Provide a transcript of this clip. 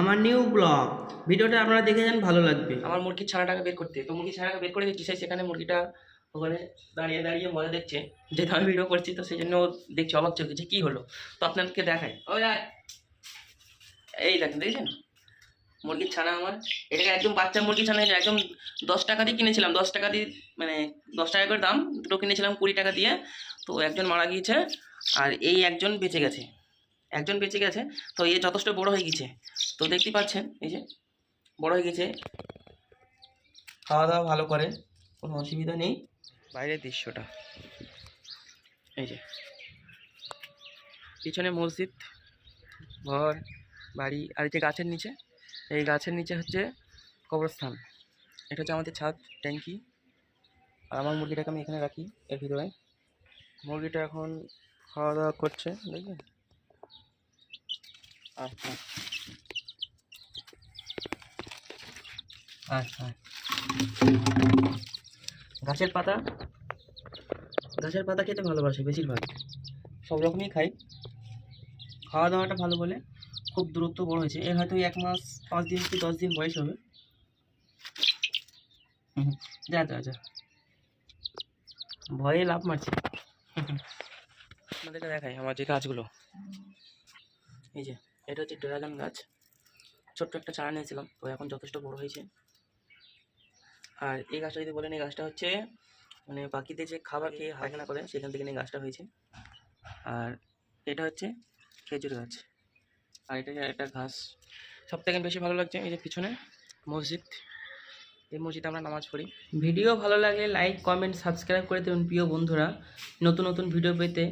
আমার new blog ভিডিওটা আপনারা দেখে যান, ভালো লাগবে। আমার মুরগির ছানাটাকে বের করতে। তো মুরগির ছানাটাকে বের করে দিচ্ছি, সেই সেখানে মুরগিটা ওখানে দাঁড়িয়ে দাঁড়িয়ে মজা দেখছে। যেহেতু আমি ভিডিও করছি, তো সেই জন্য দেখছে, অবাক চোখে যে কী হলো? তো আপনাদেরকে দেখায় এই দেখেন দেখছেন? মুরগির ছানা আমার। এটাকে একদম বাচ্চা মুরগির ছানা একদম দশ টাকা দিয়ে কিনেছিলাম। দশ টাকা দিয়ে মানে দশ টাকা করে দাম। দুটো কিনেছিলাম কুড়ি টাকা দিয়ে। তো একজন মারা গিয়েছে, আর এই একজন বেঁচে গেছে। একজন বেঁচে গেছে তো এ যথেষ্ট বড় হয়ে গেছে। তো দেখতেই পাচ্ছেন এই যে বড় হয়ে গেছে। খাওয়া দাওয়া ভালো করে কোনো অসুবিধা নেই। বাইরের দৃশ্যটা। এই যে। পিছনে মসজিদ ঘর বাড়ি আর এই যে গাছের নিচে এই গাছের নিচে হচ্ছে কবরস্থান। এটা হচ্ছে আমাদের ছাদ ট্যাঙ্কি। আর আমার মুরগিটাকে আমি এখানে রাখি এর ভিতরে। মুরগিটা এখন খাওয়া দাওয়া করছে দেখবেন আচ্ছা। আচ্ছা। গাছের পাতা? গাছের পাতা খেতে ভালোবাসে বেশিরভাগ। সব রকমই খাই। খাওয়া দাওয়াটা ভালো বলে খুব দূরত্ব বড় হয়েছে। এর হয়তো এক মাস পাঁচ দিন কি দশ দিন বয়স হবে। যা যা যা। ভয়ে লাভ মারছে। আপনাদেরকে দেখাই আমার যে গাছগুলো। এই যে। এটা হচ্ছে ড্রাগন গাছ। ছোট্ট একটা চারা নিয়েছিলাম, তো এখন যথেষ্ট বড় হয়েছে। আর এই গাছটা যদি বলেন, এই গাছটা হচ্ছে মানে পাখিদের যে খাবার খেয়ে হাইখানা করে সেখান থেকে নিয়ে গাছটা হয়েছে। আর এটা হচ্ছে খেজুর গাছ। আর এটা একটা ঘাস সব থেকে বেশি ভালো লাগছে এই যে পিছনে মসজিদ। এই মসজিদে আমরা নামাজ পড়ি। ভিডিও ভালো লাগলে লাইক কমেন্ট সাবস্ক্রাইব করে দেবেন প্রিয় বন্ধুরা। নতুন নতুন ভিডিও পেতে